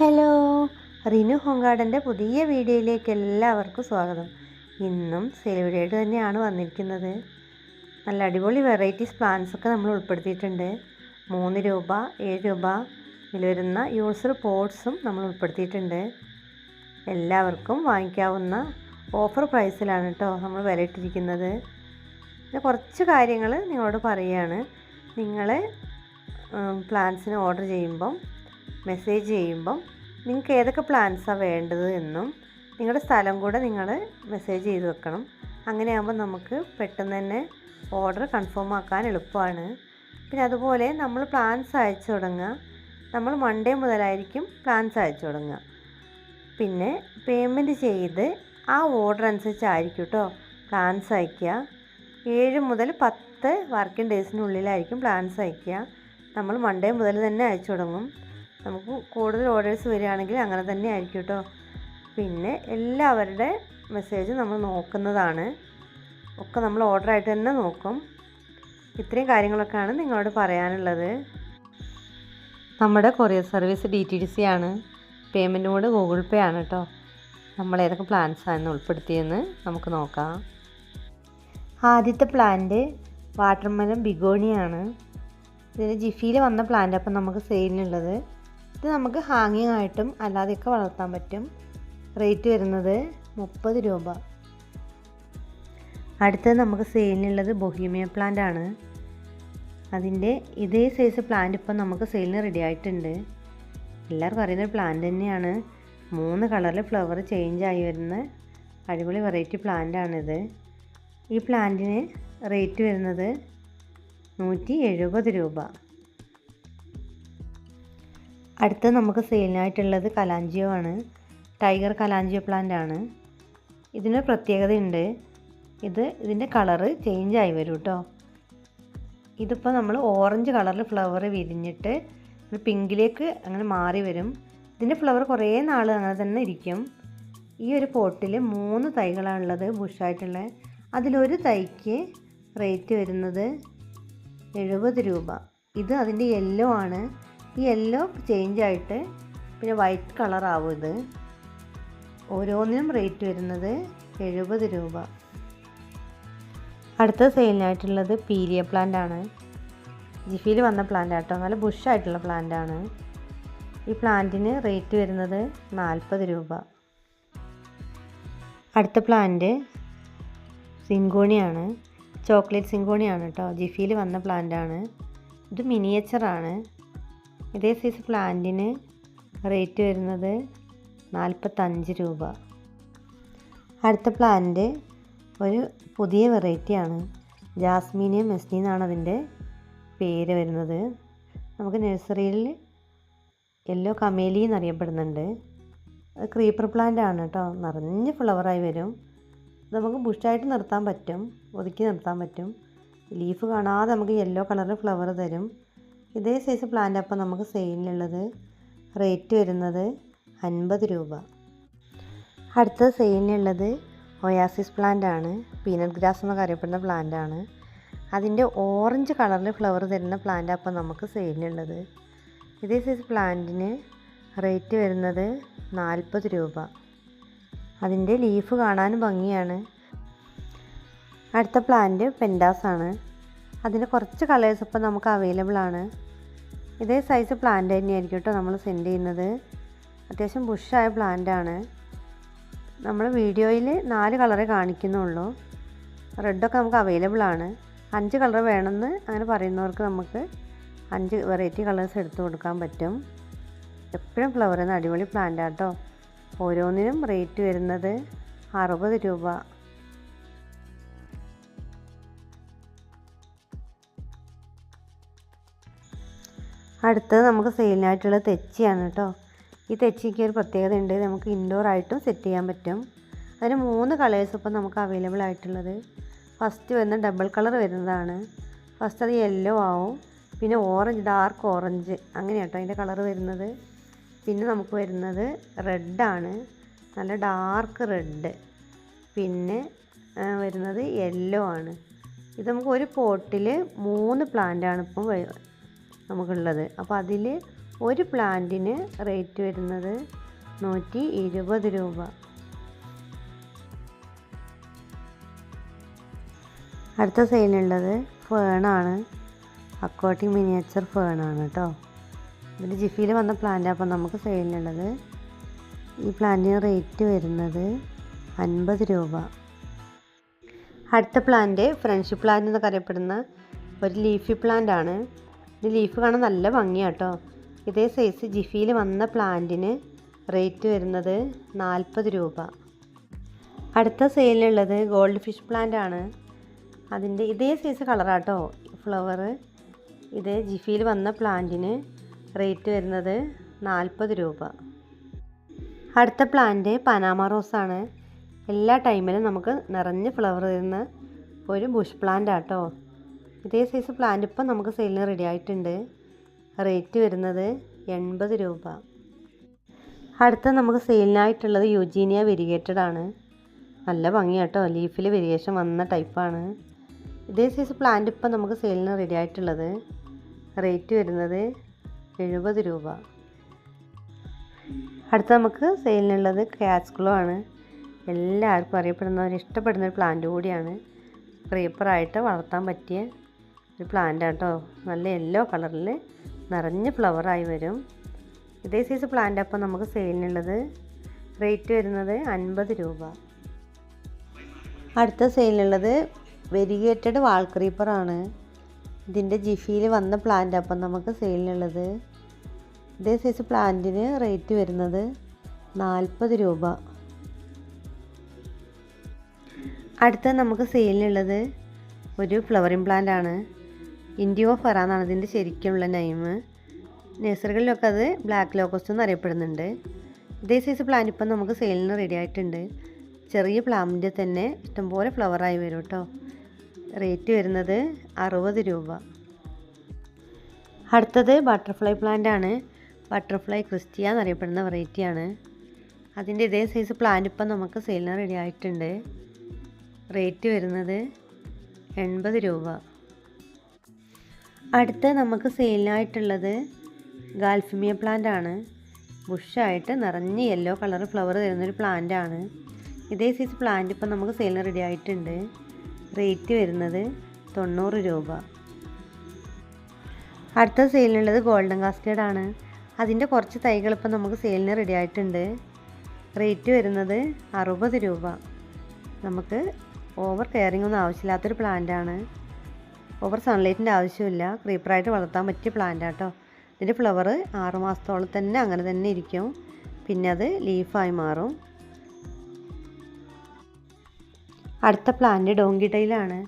Hello Rinu ഹോങ്കാടന്റെ പുതിയ വീഡിയോയിലേക്ക് എല്ലാവർക്കും സ്വാഗതം. ഇന്നും സെലിബ്രേറ്റ് തന്നെയാണ് വന്നിരിക്കുന്നത്. നല്ല അടിപൊളി വെറൈറ്റീസ് പ്ലാന്റ്സ് ഒക്കെ നമ്മൾ ഉൾപ്പെടുത്തിയിട്ടുണ്ട്. മൂന്ന് രൂപ ഏഴ് രൂപ ഇതിൽ വരുന്ന യൂസർ പോട്ട്സും നമ്മൾ ഉൾപ്പെടുത്തിയിട്ടുണ്ട്. എല്ലാവർക്കും വാങ്ങിക്കാവുന്ന ഓഫർ പ്രൈസിലാണ് കേട്ടോ നമ്മൾ വില ഇട്ടിരിക്കുന്നത്. പിന്നെ കുറച്ച് കാര്യങ്ങൾ നിങ്ങളോട് പറയുകയാണ്. നിങ്ങൾ പ്ലാൻസിന് ഓർഡർ ചെയ്യുമ്പം മെസ്സേജ് ചെയ്യുമ്പം നിങ്ങൾക്ക് ഏതൊക്കെ പ്ലാൻസാണ് വേണ്ടത് എന്നും നിങ്ങളുടെ സ്ഥലം കൂടെ നിങ്ങൾ മെസ്സേജ് ചെയ്ത് വെക്കണം. അങ്ങനെയാകുമ്പോൾ നമുക്ക് പെട്ടെന്ന് തന്നെ ഓർഡർ കൺഫേം ആക്കാൻ എളുപ്പമാണ്. പിന്നെ അതുപോലെ നമ്മൾ പ്ലാൻസ് അയച്ചു തുടങ്ങുക. നമ്മൾ മൺഡേ മുതലായിരിക്കും പ്ലാൻസ് അയച്ചു തുടങ്ങുക. പിന്നെ പേയ്മെന്റ് ചെയ്ത് ആ ഓർഡർ അനുസരിച്ചായിരിക്കും കേട്ടോ പ്ലാൻസ് അയയ്ക്കുക ഏഴ് മുതൽ പത്ത് വർക്കിംഗ് ഡേയ്സിനുള്ളിലായിരിക്കും പ്ലാൻസ് അയയ്ക്കുക നമ്മൾ മൺഡേ മുതൽ തന്നെ അയച്ചു തുടങ്ങും. നമുക്ക് കൂടുതൽ ഓർഡേഴ്സ് വരികയാണെങ്കിൽ അങ്ങനെ തന്നെ ആയിരിക്കും കേട്ടോ പിന്നെ എല്ലാവരുടെ മെസ്സേജ് നമ്മൾ നോക്കുന്നതാണ്. ഒക്കെ നമ്മൾ ഓർഡറായിട്ട് തന്നെ നോക്കും. ഇത്രയും കാര്യങ്ങളൊക്കെയാണ് നിങ്ങളോട് പറയാനുള്ളത്. നമ്മുടെ courier service D T D C ആണ്. പേയ്മെന്റും കൂടെ ഗൂഗിൾ പേ ആണ് കേട്ടോ നമ്മൾ ഏതൊക്കെ പ്ലാൻസാണ് ഉൾപ്പെടുത്തിയെന്ന് നമുക്ക് നോക്കാം. ആദ്യത്തെ പ്ലാന്റ് വാട്ടർമെലൻ ബിഗോണിയാണ്. ഇതിന് ജിഫിയിൽ വന്ന പ്ലാന്റ് അപ്പം നമുക്ക് സെയിലിനുള്ളത് ഇത് നമുക്ക് ഹാങ്ങിങ് ആയിട്ടും അല്ലാതെയൊക്കെ വളർത്താൻ പറ്റും. റേറ്റ് വരുന്നത് മുപ്പത് രൂപ. അടുത്തത് നമുക്ക് സെയിലിനുള്ളത് ബൊഹീമിയ പ്ലാന്റ് ആണ്. അതിന്റെ ഇതേ സൈസ് പ്ലാന്റ് ഇപ്പം നമുക്ക് സെയിലിന് റെഡി ആയിട്ടുണ്ട്. എല്ലാവർക്കും അറിയുന്ന പ്ലാന്റ് തന്നെയാണ്. മൂന്ന് കളറിൽ ഫ്ലവർ ചേഞ്ച് ആയി വരുന്ന അടിപൊളി വെറൈറ്റി പ്ലാന്റ് ആണിത്. ഈ പ്ലാന്റിന് റേറ്റ് വരുന്നത് നൂറ്റി എഴുപത് രൂപ. അടുത്ത് നമുക്ക് സെയിലിനായിട്ടുള്ളത് കലാഞ്ചിയോ ആണ് ടൈഗർ കലാഞ്ചിയോ പ്ലാന്റ് ആണ്. ഇതിന് പ്രത്യേകതയുണ്ട്. ഇത് ഇതിന്റെ കളറ് ആയി വരും കേട്ടോ ഇതിപ്പോൾ നമ്മൾ ഓറഞ്ച് കളറിൽ ഫ്ലവർ വിരിഞ്ഞിട്ട് പിങ്കിലേക്ക് അങ്ങനെ മാറി വരും. ഇതിന്റെ ഫ്ലവർ കുറേ നാൾ അങ്ങനെ തന്നെ ഇരിക്കും. ഈ ഒരു പോട്ടിൽ മൂന്ന് തൈകളാണുള്ളത് ബുഷായിട്ടുള്ളത് അതിലൊരു തൈക്ക് റേറ്റ് വരുന്നത് എഴുപത് രൂപ. ഇത് അതിന്റെ യെല്ലോ ആണ്. ഈ യെല്ലോ ചേഞ്ച് ആയിട്ട് പിന്നെ വൈറ്റ് കളറാവും ഇത്. ഓരോന്നിനും റേറ്റ് വരുന്നത് എഴുപത് രൂപ. അടുത്ത സെയിലിനായിട്ടുള്ളത് പീലിയ പ്ലാന്റ് ആണ്. ജിഫിയിൽ വന്ന പ്ലാന്റ് ആട്ടോ. നല്ല ബുഷായിട്ടുള്ള പ്ലാന്റ് ആണ്. ഈ പ്ലാന്റിന് റേറ്റ് വരുന്നത് നാൽപ്പത് രൂപ. അടുത്ത പ്ലാന്റ് സിങ്കോണിയാണ്. ചോക്ലേറ്റ് സിങ്കോണിയാണ് കേട്ടോ ജിഫിയിൽ വന്ന പ്ലാന്റ് ആണ്. ഇത് മിനിയേച്ചറാണ് ഇതേ സൈസ് പ്ലാന്റിന് റേറ്റ് വരുന്നത് നാൽപ്പത്തഞ്ച് രൂപ. അടുത്ത പ്ലാന്റ് ഒരു പുതിയ വെറൈറ്റിയാണ് ജാസ്മീനിയം മെസ്നി എന്നാണ് അതിന്റെ പേര് വരുന്നത്. നമുക്ക് നഴ്സറിയിൽ യെല്ലോ കമേലി എന്നറിയപ്പെടുന്നുണ്ട്. അത് ക്രീപ്പർ പ്ലാന്റ് ആണ് കേട്ടോ. നിറഞ്ഞ് ഫ്ലവറായി വരും. നമുക്ക് ബുഷായിട്ട് നിർത്താൻ പറ്റും. ഒതുക്കി നിർത്താൻ പറ്റും. ലീഫ് കാണാതെ നമുക്ക് യെല്ലോ കളറിൽ ഫ്ലവർ തരും. ഇതേ സൈസ് പ്ലാന്റ് അപ്പം നമുക്ക് സെയിലിനുള്ളത് റേറ്റ് വരുന്നത് അൻപത് രൂപ. അടുത്ത സെയിലിനുള്ളത് ഒയാസിസ് പ്ലാന്റ് ആണ്. പീനട്ട് ഗ്രാസ് എന്നൊക്കെ അറിയപ്പെടുന്ന പ്ലാന്റ് ആണ്. അതിന്റെ ഓറഞ്ച് കളറിൽ ഫ്ലവർ തരുന്ന പ്ലാന്റ് അപ്പം നമുക്ക് സെയിലിനുള്ളത് ഇതേ സൈസ് പ്ലാന്റിന് റേറ്റ് വരുന്നത് നാൽപ്പത് രൂപ. അതിന്റെ ലീഫ് കാണാനും ഭംഗിയാണ്. അടുത്ത പ്ലാന്റ് പെൻഡാസ് ആണ്. അതിന് കുറച്ച് കളേഴ്സ് ഇപ്പം നമുക്ക് അവൈലബിൾ ആണ്. ഇതേ സൈസ് പ്ലാന്റ് തന്നെയായിരിക്കും കേട്ടോ നമ്മൾ സെൻഡ് ചെയ്യുന്നത്. അത്യാവശ്യം ബുഷായ ആണ്. നമ്മൾ വീഡിയോയിൽ നാല് കളറേ കാണിക്കുന്നുള്ളൂ. റെഡൊക്കെ നമുക്ക് അവൈലബിൾ ആണ്. അഞ്ച് കളർ വേണമെന്ന് അങ്ങനെ പറയുന്നവർക്ക് നമുക്ക് അഞ്ച് വെറൈറ്റി കളേഴ്സ് എടുത്തു കൊടുക്കാൻ പറ്റും. എപ്പോഴും ഫ്ലവർ എന്ന അടിപൊളി പ്ലാന്റ് ആട്ടോ ഓരോന്നിനും റേറ്റ് വരുന്നത് അറുപത് രൂപ. അടുത്തത് നമുക്ക് സെയിലിനായിട്ടുള്ള തെച്ചിയാണ് കേട്ടോ. ഈ തെച്ചിക്ക് ഒരു പ്രത്യേകത ഉണ്ട്. നമുക്ക് ഇൻഡോർ ആയിട്ടും സെറ്റ് ചെയ്യാൻ പറ്റും. അതിന് മൂന്ന് കളേഴ്സ് ഇപ്പം നമുക്ക് അവൈലബിൾ ആയിട്ടുള്ളത്. ഫസ്റ്റ് വരുന്ന ഡബിൾ കളർ വരുന്നതാണ്. ഫസ്റ്റ് അത് യെല്ലോ ആവും. പിന്നെ ഓറഞ്ച് ഡാർക്ക് ഓറഞ്ച് അങ്ങനെയാട്ടോ അതിന്റെ കളർ വരുന്നത്. പിന്നെ നമുക്ക് വരുന്നത് റെഡാണ് നല്ല ഡാർക്ക് റെഡ് പിന്നെ വരുന്നത് യെല്ലോ ആണ്. ഇത് നമുക്ക് ഒരു പോട്ടിൽ മൂന്ന് പ്ലാന്റാണ് ഇപ്പം നമുക്കുള്ളത്. അപ്പോൾ അതിൽ ഒരു പ്ലാന്റിന് റേറ്റ് വരുന്നത് നൂറ്റി ഇരുപത് രൂപ. അടുത്ത സെയിലുള്ളത് ഫേണാണ് അക്കോട്ടിങ് മിനിയേച്ചർ ഫേണാണ് കേട്ടോ ഇതിൽ ജിഫിയിൽ വന്ന പ്ലാന്റ് അപ്പം നമുക്ക് സെയിലിനുള്ളത് ഈ പ്ലാന്റിന് റേറ്റ് വരുന്നത് അൻപത് രൂപ. അടുത്ത പ്ലാന്റ് ഫ്രണ്ട്ഷിപ്പ് പ്ലാന്റ് എന്നൊക്കെ അറിയപ്പെടുന്ന ഒരു ലീഫി പ്ലാന്റ് ആണ്. ഇത് ലീഫ് കാണാൻ നല്ല ഭംഗിയാട്ടോ ഇതേ സൈസ് ജിഫിയിൽ വന്ന പ്ലാന്റിന് റേറ്റ് വരുന്നത് നാൽപ്പത് രൂപ. അടുത്ത സെയിലുള്ളത് ഗോൾഡ് ഫിഷ് പ്ലാന്റ് ആണ്. അതിന്റെ ഇതേ സൈസ് കളറാട്ടോ ഫ്ലവർ ഇത് ജിഫിയിൽ വന്ന പ്ലാന്റിന് റേറ്റ് വരുന്നത് നാൽപ്പത് രൂപ. അടുത്ത പ്ലാന്റ് പനാമ റോസാണ് എല്ലാ ടൈമിലും നമുക്ക് നിറഞ്ഞ് ഫ്ലവർ തരുന്ന ഒരു ബുഷ് പ്ലാന്റ് ആട്ടോ ഇതേ സൈസ് പ്ലാന്റ് ഇപ്പം നമുക്ക് സെയിലിന് റെഡി ആയിട്ടുണ്ട്. റേറ്റ് വരുന്നത് എൺപത് രൂപ. അടുത്ത നമുക്ക് സെയിലിനായിട്ടുള്ളത് യുജീനിയ വെരിഗേറ്റഡ് ആണ്. നല്ല ഭംഗിയാട്ടോ. ലീഫിൽ വെരിയേഷൻ വന്ന ടൈപ്പാണ് ഇതേ സൈസ് പ്ലാന്റ് ഇപ്പം നമുക്ക് സെയിലിന് റെഡി ആയിട്ടുള്ളത്. റേറ്റ് വരുന്നത് എഴുപത് രൂപ. അടുത്ത നമുക്ക് സെയിലിനുള്ളത് ക്യാസ്കുളോ ആണ്. എല്ലാവർക്കും അറിയപ്പെടുന്ന ഒരു ഇഷ്ടപ്പെടുന്ന ഒരു പ്ലാന്റ് കൂടിയാണ്. ക്രീപ്പറായിട്ട് വളർത്താൻ പറ്റിയ ഒരു പ്ലാന്റ് കേട്ടോ നല്ല യെല്ലോ കളറിൽ നിറഞ്ഞ് ഫ്ലവറായി വരും. ഇതേ സൈസ് പ്ലാന്റ് അപ്പം നമുക്ക് സെയിലിനുള്ളത് റേറ്റ് വരുന്നത് അൻപത് രൂപ. അടുത്ത സെയിലിനുള്ളത് വെരിഗേറ്റഡ് വാൾ ക്രീപ്പറാണ് ഇതിന്റെ ജിഫിയിൽ വന്ന പ്ലാന്റ് അപ്പം നമുക്ക് സെയിലിനുള്ളത് ഇതേ സൈസ് പ്ലാന്റിന് റേറ്റ് വരുന്നത് നാൽപ്പത് രൂപ. അടുത്ത നമുക്ക് സെയിലിനുള്ളത് ഒരു ഫ്ലവറിംഗ് പ്ലാന്റ് ആണ്. ഇൻഡിയോ ഫെറ എന്നാണ് ഇതിന്റെ ശരിക്കുള്ള നെയിം. നഴ്സറികളിലൊക്കെ അത് ബ്ലാക്ക് ലോക്കസ്റ്റ് എന്ന് അറിയപ്പെടുന്നുണ്ട്. ഇതേ സൈസ് പ്ലാന്റ് ഇപ്പം നമുക്ക് സെയിലിന് റെഡി ആയിട്ടുണ്ട്. ചെറിയ പ്ലാമിന്റെ തന്നെ ഇഷ്ടംപോലെ ഫ്ലവറായി വരും കേട്ടോ. റേറ്റ് വരുന്നത് അറുപത് രൂപ. അടുത്തത് ബട്ടർഫ്ലൈ പ്ലാന്റ് ആണ്. ബട്ടർഫ്ലൈ ക്രിസ്റ്റിയ എന്നറിയപ്പെടുന്ന വെറൈറ്റിയാണ് അതിന്റെ ഇതേ സൈസ് പ്ലാന്റ് ഇപ്പം നമുക്ക് സെയിലിന് റെഡി ആയിട്ടുണ്ട്. റേറ്റ് വരുന്നത് എൺപത് രൂപ. അടുത്ത നമുക്ക് സെയിലിനായിട്ടുള്ളത് ഗാൽഫിമിയ പ്ലാന്റ് ആണ് ബുഷായിട്ട് നിറഞ്ഞ് യെല്ലോ കളർ ഫ്ലവർ തരുന്നൊരു പ്ലാന്റ് ആണ് ഇതേ സൈസ് പ്ലാന്റ് ഇപ്പം നമുക്ക് സെയിലിന് റെഡി ആയിട്ടുണ്ട്. റേറ്റ് വരുന്നത് തൊണ്ണൂറ് രൂപ. അടുത്ത സെയിലിനുള്ളത് ഗോൾഡൻ കാസ്റ്റേഡ് ആണ്. അതിന്റെ കുറച്ച് തൈകൾ ഇപ്പം നമുക്ക് സെയിലിന് റെഡി ആയിട്ടുണ്ട്. റേറ്റ് വരുന്നത് അറുപത് രൂപ. നമുക്ക് ഓവർ കെയറിംഗ് ഒന്നും ആവശ്യമില്ലാത്തൊരു പ്ലാന്റ് ആണ്. ഓവർ സൺലൈറ്റിന്റെ ആവശ്യമില്ല. ക്രീപ്പറായിട്ട് വളർത്താൻ പറ്റിയ പ്ലാന്റ് ആട്ടോ. ഇതിന്റെ ഫ്ലവർ ആറ് ആറുമാസത്തോളം തന്നെ അങ്ങനെ തന്നെ ഇരിക്കും. പിന്നെ അത് ലീഫായി മാറും. അടുത്ത പ്ലാന്റ് ഡോങ്കി ടൈലാണ്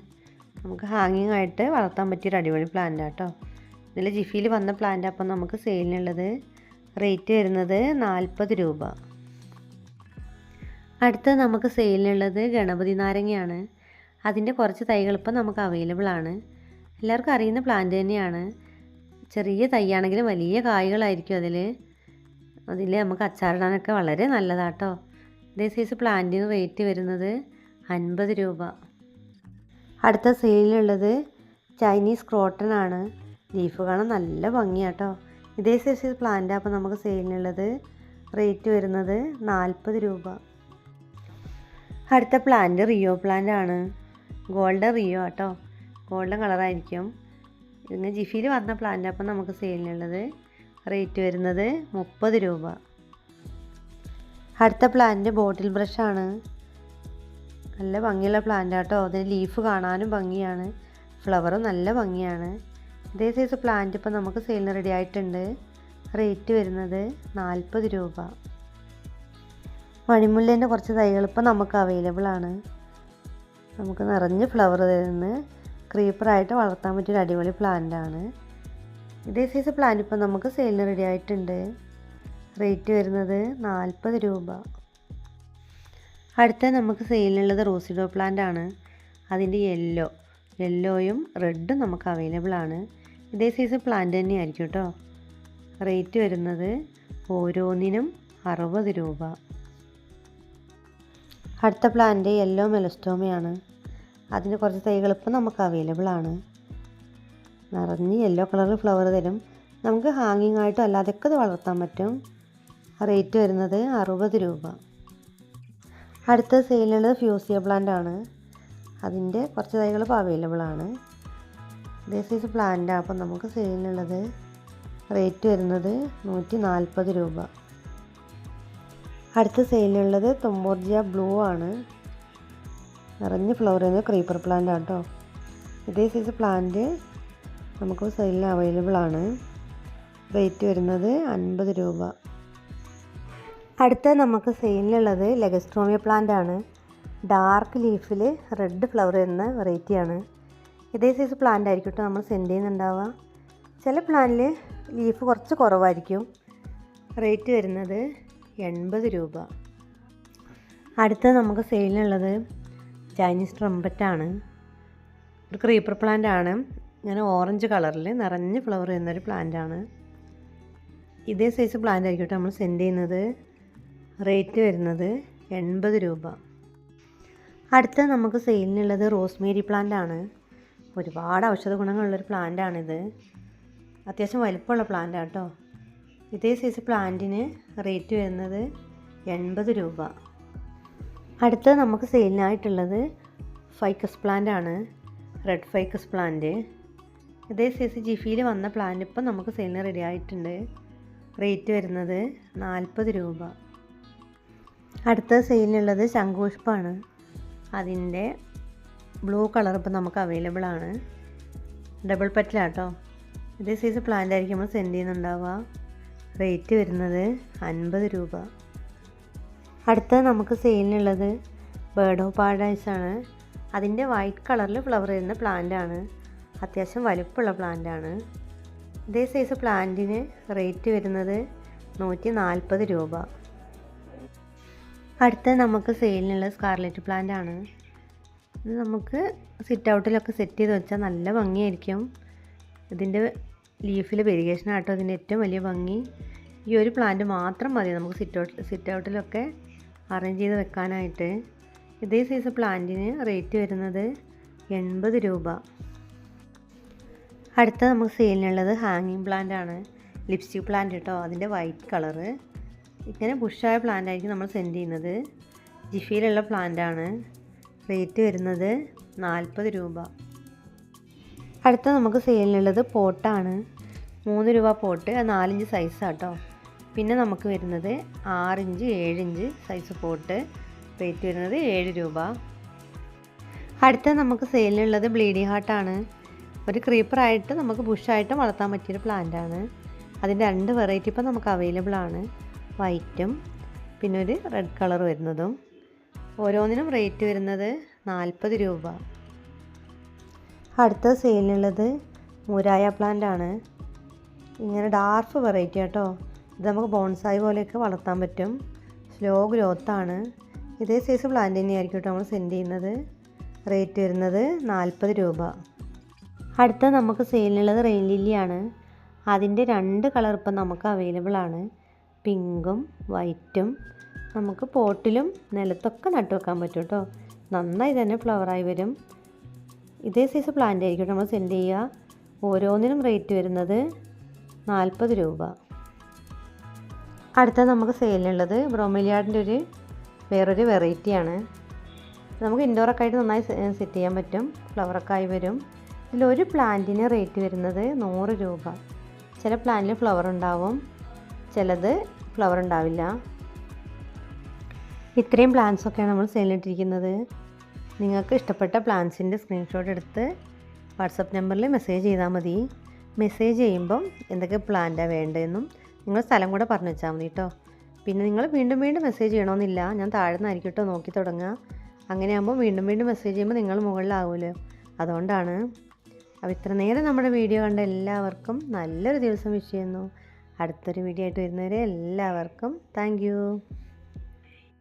നമുക്ക് ഹാങ്ങിങ് ആയിട്ട് വളർത്താൻ പറ്റിയൊരു അടിപൊളി പ്ലാന്റ് ആട്ടോ. ഇതിൽ ജിഫിയിൽ വന്ന പ്ലാന്റ് അപ്പം നമുക്ക് സെയിലിനുള്ളത് റേറ്റ് വരുന്നത് നാൽപ്പത് രൂപ. അടുത്ത് നമുക്ക് സെയിലിനുള്ളത് ഗണപതി നാരങ്ങയാണ്. അതിന്റെ കുറച്ച് തൈകൾ ഇപ്പം നമുക്ക് അവൈലബിൾ ആണ്. എല്ലാവർക്കും അറിയുന്ന പ്ലാന്റ് തന്നെയാണ്. ചെറിയ തൈയാണെങ്കിലും വലിയ കായ്കളായിരിക്കും അതിൽ അതിൽ നമുക്ക് അച്ചാറിടാനൊക്കെ വളരെ നല്ലതാട്ടോ. ഇതേ സൈസ് പ്ലാന്റിന് റേറ്റ് വരുന്നത് അൻപത് രൂപ. അടുത്ത സെയിലുള്ളത് ചൈനീസ് ക്രോട്ടൺ ആണ്. ലീഫ് കാണാൻ നല്ല ഭംഗിയാട്ടോ. ഇതേ സൈസ് പ്ലാന്റ് അപ്പോൾ നമുക്ക് സെയിലിനുള്ളത് റേറ്റ് വരുന്നത് നാൽപ്പത് രൂപ. അടുത്ത പ്ലാന്റ് റിയോ പ്ലാന്റ് ആണ്. ഗോൾഡൻ റിയോ ആട്ടോ. ഗോൾഡൻ കളറായിരിക്കും. ഇതിന് ജിഫിയിൽ വന്ന പ്ലാന്റ് നമുക്ക് സെയിലിനുള്ളത്. റേറ്റ് വരുന്നത് മുപ്പത് രൂപ. അടുത്ത പ്ലാന്റ് ബോട്ടിൽ ബ്രഷാണ്. നല്ല ഭംഗിയുള്ള പ്ലാന്റ് ആട്ടോ അതിന് ലീഫ് കാണാനും ഭംഗിയാണ്. ഫ്ലവറും നല്ല ഭംഗിയാണ്. ഇതേ സൈസ് പ്ലാന്റ് ഇപ്പം നമുക്ക് സെയിലിന് റെഡി ആയിട്ടുണ്ട്. റേറ്റ് വരുന്നത് നാൽപ്പത് രൂപ. മണിമുല്ലേന്റെ കുറച്ച് തൈകൾ ഇപ്പം നമുക്ക് അവൈലബിൾ ആണ്. നമുക്ക് നിറഞ്ഞ് ഫ്ലവർ തരുന്ന ക്രീപ്പറായിട്ട് വളർത്താൻ പറ്റിയൊരു അടിപൊളി പ്ലാന്റ് ആണ്. ഇതേ സൈസ് പ്ലാന്റ് ഇപ്പം നമുക്ക് സെയിലിന് റെഡി ആയിട്ടുണ്ട്. റേറ്റ് വരുന്നത് നാൽപ്പത് രൂപ. അടുത്ത നമുക്ക് സെയിലിനുള്ളത് റോസിഡോ പ്ലാന്റ് ആണ്. അതിന്റെ യെല്ലോ യെല്ലോയും റെഡും നമുക്ക് അവൈലബിൾ ആണ്. ഇതേ സൈസ് പ്ലാന്റ് തന്നെയായിരിക്കും കേട്ടോ റേറ്റ് വരുന്നത് ഓരോന്നിനും അറുപത് രൂപ. അടുത്ത പ്ലാന്റ് യെല്ലോ മെലസ്റ്റോമയാണ് അതിന് കുറച്ച് തൈകൾ ഇപ്പം നമുക്ക് അവൈലബിൾ ആണ്. നിറഞ്ഞ് യെല്ലോ കളർ ഫ്ലവർ തരും. നമുക്ക് ഹാങ്ങിങ് ആയിട്ടും അല്ലാതെയൊക്കെ ഇത് വളർത്താൻ പറ്റും. റേറ്റ് വരുന്നത് അറുപത് രൂപ. അടുത്ത സെയിലുള്ളത് ഫ്യൂസിയ പ്ലാന്റ് ആണ്. അതിന്റെ കുറച്ച് തൈകൾ ഇപ്പോൾ അവൈലബിൾ ആണ്. ഇതേ ഈസ് പ്ലാന്റ് അപ്പം നമുക്ക് സെയിലിനുള്ളത് റേറ്റ് വരുന്നത് നൂറ്റി നാൽപ്പത് രൂപ. അടുത്ത സെയിലിനുള്ളത് തൊമ്പോർജിയ ബ്ലൂ ആണ്. നിറഞ്ഞ ഫ്ലവർ ചെയ്യുന്ന ക്രീപ്പർ പ്ലാന്റ് ആണ് കേട്ടോ ഇതേ സൈസ് പ്ലാന്റ് നമുക്ക് സെയിലിൽ അവൈലബിൾ ആണ്. റേറ്റ് വരുന്നത് അൻപത് രൂപ. അടുത്ത നമുക്ക് സെയിലിലുള്ളത് ലെഗസ്ട്രോമിയ പ്ലാന്റ് ആണ്. ഡാർക്ക് ലീഫിൽ റെഡ് ഫ്ലവർ എന്ന വെറൈറ്റിയാണ് ഇതേ സൈസ് പ്ലാന്റ് ആയിരിക്കും കേട്ടോ നമ്മൾ സെൻഡ് ചെയ്യുന്നുണ്ടാവുക. ചില പ്ലാന്റിൽ ലീഫ് കുറച്ച് കുറവായിരിക്കും. റേറ്റ് വരുന്നത് എൺപത് രൂപ. അടുത്ത നമുക്ക് സെയിലിനുള്ളത് ചൈനീസ് ട്രംപറ്റാണ്. ഒരു ക്രീപ്പർ പ്ലാന്റ് ആണ് ഇങ്ങനെ ഓറഞ്ച് കളറിൽ നിറഞ്ഞ് ഫ്ലവർ ചെയ്യുന്നൊരു പ്ലാന്റ് ആണ് ഇതേ സൈസ് പ്ലാന്റ് ആയിരിക്കും നമ്മൾ സെൻഡ് ചെയ്യുന്നത്. റേറ്റ് വരുന്നത് എൺപത് രൂപ. അടുത്ത നമുക്ക് സെയിലിനുള്ളത് റോസ്മേരി പ്ലാന്റ് ആണ് ഒരുപാട് ഔഷധ ഗുണങ്ങളുള്ളൊരു പ്ലാന്റ് ആണിത് അത്യാവശ്യം വലിപ്പമുള്ള പ്ലാന്റ് കേട്ടോ. ഇതേ സൈസ് പ്ലാന്റിന് റേറ്റ് വരുന്നത് എൺപത് രൂപ. അടുത്ത നമുക്ക് സെയിലിനായിട്ടുള്ളത് ഫൈക്കസ് പ്ലാന്റ് ആണ്. റെഡ് ഫൈക്കസ് പ്ലാന്റ് ഇതേ സൈസ് ജിഫിയിൽ വന്ന പ്ലാന്റ് ഇപ്പം നമുക്ക് സെയിലിന് റെഡി ആയിട്ടുണ്ട്. റേറ്റ് വരുന്നത് നാൽപ്പത് രൂപ. അടുത്ത സെയിലിനുള്ളത് ശംഖുപുഷ്പമാണ് അതിന്റെ ബ്ലൂ കളർ ഇപ്പം നമുക്ക് അവൈലബിൾ ആണ്. ഡബിൾ പെറ്റലാട്ടോ ഇതേ സൈസ് പ്ലാന്റ് ആയിരിക്കും നമ്മൾ സെൻഡ് ചെയ്യുന്നുണ്ടാവുക. റേറ്റ് വരുന്നത് അൻപത് രൂപ. അടുത്ത നമുക്ക് സെയിലിനുള്ളത് ബേർഡ് ഓഫ് പാരഡൈസ് ആണ്. അതിന്റെ വൈറ്റ് കളറിൽ ഫ്ലവർ ചെയ്യുന്ന പ്ലാന്റ് ആണ്. അത്യാവശ്യം വലുപ്പുള്ള പ്ലാന്റ് ആണ്. ഇതേ സൈസ് പ്ലാന്റിന് റേറ്റ് വരുന്നത് നൂറ്റി നാൽപ്പത് രൂപ. അടുത്ത നമുക്ക് സെയിലിനുള്ള സ്കാർലറ്റ് പ്ലാന്റ് ആണ്. ഇത് നമുക്ക് സിറ്റ് ഔട്ടിലൊക്കെ സെറ്റ് ചെയ്ത് വെച്ചാൽ നല്ല ഭംഗിയായിരിക്കും. ഇതിന്റെ ലീഫിൽ വെരിഗേഷൻ അതിന്റെ ഏറ്റവും വലിയ ഭംഗി. ഈ ഒരു പ്ലാന്റ് മാത്രം മതി നമുക്ക് സിറ്റ് ഔട്ട് സിറ്റ് ഔട്ടിലൊക്കെ അറേഞ്ച് ചെയ്ത് വെക്കാനായിട്ട് ഇതേ സൈസ് പ്ലാന്റിന് റേറ്റ് വരുന്നത് എൺപത് രൂപ. അടുത്ത നമുക്ക് സെയിലിനുള്ളത് ഹാങ്ങിങ് പ്ലാന്റ് ആണ്. ലിപ്സ്റ്റിക് പ്ലാന്റ് കേട്ടോ അതിന്റെ വൈറ്റ് കളറ് ഇങ്ങനെ ബുഷായ പ്ലാന്റ് ആയിരിക്കും നമ്മൾ സെൻഡ് ചെയ്യുന്നത്. ജിഫിയിലുള്ള പ്ലാന്റ് ആണ്. റേറ്റ് വരുന്നത് നാൽപ്പത് രൂപ. അടുത്ത നമുക്ക് സെയിലിനുള്ളത് പോട്ടാണ് മൂന്ന് രൂപ പോട്ട് നാലഞ്ച് കേട്ടോ പിന്നെ നമുക്ക് വരുന്നത് ആറിഞ്ച് ഏഴിഞ്ച് സൈസ് പോട്ട്. റേറ്റ് വരുന്നത് ഏഴ് രൂപ. അടുത്ത നമുക്ക് സെയിലിനുള്ളത് ബ്ലീഡിങ് ഹാർട്ടാണ് ഒരു ക്രീപ്പറായിട്ട് നമുക്ക് ബുഷായിട്ട് വളർത്താൻ പറ്റിയൊരു പ്ലാന്റാണ് അതിന്റെ രണ്ട് വെറൈറ്റി ഇപ്പം നമുക്ക് അവൈലബിൾ ആണ്. വൈറ്റും പിന്നെ ഒരു റെഡ് കളർ വരുന്നതും. ഓരോന്നിനും റേറ്റ് വരുന്നത് നാൽപ്പത് രൂപ. അടുത്ത സെയിലിനുള്ളത് മുരായ പ്ലാന്റ് ആണ്. ഇങ്ങനെ ഡാർഫ് വെറൈറ്റി കേട്ടോ ഇത് നമുക്ക് ബോൺസായി പോലെയൊക്കെ വളർത്താൻ പറ്റും. സ്ലോ ഗ്രോത്താണ് ഇതേ സൈസ് പ്ലാന്റ് തന്നെയായിരിക്കും കേട്ടോ നമ്മൾ സെൻഡ് ചെയ്യുന്നത്. റേറ്റ് വരുന്നത് നാൽപ്പത് രൂപ. അടുത്ത നമുക്ക് സെയിലിനുള്ളത് റെയിൻ ലില്ലിയാണ് അതിന്റെ രണ്ട് കളർ ഇപ്പം നമുക്ക് അവൈലബിൾ ആണ്. പിങ്കും വൈറ്റും നമുക്ക് പോട്ടിലും നിലത്തൊക്കെ നട്ടു വെക്കാൻ പറ്റും കേട്ടോ. നന്നായി തന്നെ ഫ്ലവറായി വരും. ഇതേ സൈസ് പ്ലാന്റ് ആയിരിക്കും നമ്മൾ സെൻഡ് ചെയ്യുക. ഓരോന്നിനും റേറ്റ് വരുന്നത് നാൽപ്പത് രൂപ. അടുത്ത നമുക്ക് സെയിലിനുള്ളത് ബ്രോമിലിയാടിന്റെ ഒരു വേറൊരു വെറൈറ്റിയാണ് നമുക്ക് ഇൻഡോറൊക്കെ ആയിട്ട് നന്നായി സെറ്റ് ചെയ്യാൻ പറ്റും. ഫ്ലവറൊക്കെ ആയി വരും. ഇതിലൊരു പ്ലാന്റിന് റേറ്റ് വരുന്നത് നൂറ് രൂപ. ചില പ്ലാന്റിൽ ഫ്ലവർ ഉണ്ടാവും. ചിലത് ഫ്ലവർ ഉണ്ടാവില്ല. ഇത്രയും പ്ലാന്റ്സ് ഒക്കെയാണ് നമ്മൾ സെയിലിട്ടിരിക്കുന്നത് നിങ്ങൾക്ക് ഇഷ്ടപ്പെട്ട പ്ലാന്റ്സിന്റെ സ്ക്രീൻഷോട്ട് എടുത്ത് വാട്സപ്പ് നമ്പറിൽ മെസ്സേജ് ചെയ്താൽ മതി. മെസ്സേജ് ചെയ്യുമ്പം എന്തൊക്കെ പ്ലാന്റാണ് വേണ്ടതെന്നും നിങ്ങൾ സ്ഥലം കൂടെ പറഞ്ഞു വെച്ചാൽ മതി കേട്ടോ പിന്നെ നിങ്ങൾ വീണ്ടും വീണ്ടും മെസ്സേജ് ചെയ്യണമെന്നില്ല ഞാൻ താഴെ നിന്നായിരിക്കും കേട്ടോ നോക്കി തുടങ്ങുക അങ്ങനെയാകുമ്പോൾ വീണ്ടും വീണ്ടും മെസ്സേജ് ചെയ്യുമ്പോൾ നിങ്ങൾ മുകളിലാവുമല്ലോ അതുകൊണ്ടാണ്. അപ്പോൾ ഇത്ര നേരം നമ്മുടെ വീഡിയോ കണ്ട എല്ലാവർക്കും നല്ലൊരു ദിവസം വിഷ് ചെയ്യുന്നു. അടുത്തൊരു വീഡിയോ ആയിട്ട് വരുന്നവരെ എല്ലാവർക്കും താങ്ക്